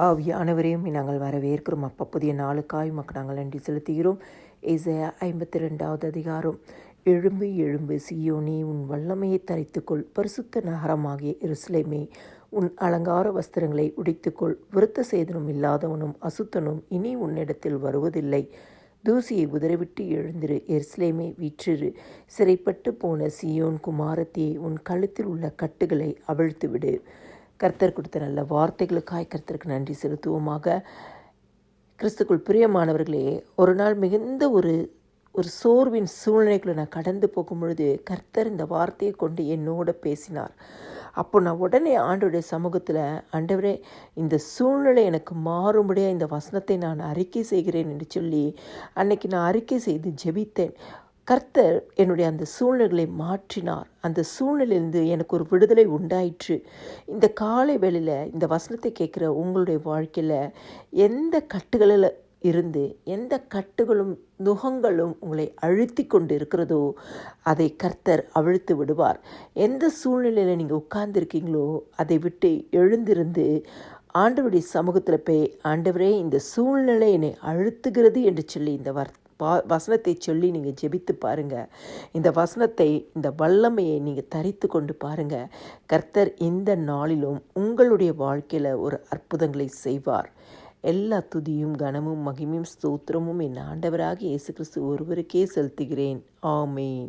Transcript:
ஆவியானவரையும் நாங்கள் வரவேற்கிறோம். அப்போ புதிய நாளுக்காய் மக்கள் நாங்கள் நன்றி செலுத்துகிறோம். ஏசாயா ஐம்பத்தி ரெண்டாவது அதிகாரம். எழும்பு எழும்பு சியோனே உன் வல்லமையை தரித்துக்கொள். பரிசுத்த நகரமாகிய இருசிலைமே உன் அலங்கார வஸ்திரங்களை உடைத்துக்கொள். விருத்த சேதனும் இல்லாதவனும் அசுத்தனும் இனி உன்னிடத்தில் வருவதில்லை. தூசியை உதறிவிட்டு எழுந்திரு. எர்ஸ்லேமே வீற்றிரு. சிறைப்பட்டு போன சியோன் குமாரத்தியை உன் கழுத்தில் உள்ள கட்டுகளை அவிழ்த்து விடு கர்த்தர் கொடுத்த நல்ல வார்த்தைகளுக்காய் கர்த்தருக்கு நன்றி செலுத்துவோமாக. கிறிஸ்துக்குள் பிரியமானவர்களே ஒரு நாள் மிகுந்த ஒரு ஒரு சோர்வின் சூழ்நிலைகளை நான் கடந்து போகும் பொழுது கர்த்தர் இந்த வார்த்தையை கொண்டு என்னோட பேசினார். அப்போ நான் உடனே ஆண்டோடைய சமூகத்தில் ஆண்டவரே இந்த சூழ்நிலை எனக்கு மாறும்படியாக இந்த வசனத்தை நான் அறிக்கை செய்கிறேன் என்று சொல்லி அன்னைக்கு நான் அறிக்கை செய்து ஜெபித்தேன். கர்த்தர் என்னுடைய அந்த சூழ்நிலைகளை மாற்றினார். அந்த சூழ்நிலையிலிருந்து எனக்கு ஒரு விடுதலை உண்டாயிற்று. இந்த காலை வேளையில் இந்த வசனத்தை கேட்குற உங்களுடைய வாழ்க்கையில் எந்த கட்டுகளில் இருந்து எந்த கட்டுகளும் நுகங்களும் உங்களை அழுத்தி கொண்டு இருக்கிறதோ அதை கர்த்தர் அவிழ்த்து விடுவார். எந்த சூழ்நிலையில் நீங்கள் உட்கார்ந்துருக்கீங்களோ அதை விட்டு எழுந்திருந்து ஆண்டவருடைய சமூகத்தில் போய் ஆண்டவரே இந்த சூழ்நிலை என்னை அழுத்துகிறது என்று சொல்லி இந்த வார்த்தை பா வசனத்தை சொல்லி நீங்கள் ஜெபித்து பாருங்கள் இந்த வசனத்தை இந்த வல்லமையை நீங்கள் தரித்து கொண்டு பாருங்கள் கர்த்தர் இந்த நாளிலும் உங்களுடைய வாழ்க்கையில் ஒரு அற்புதங்களை செய்வார். எல்லா துதியும் கனமும் மகிமையும் ஸ்தோத்திரமும் என் ஆண்டவராக இயேசு கிறிஸ்து ஒருவருக்கே செலுத்துகிறேன். ஆமேன்.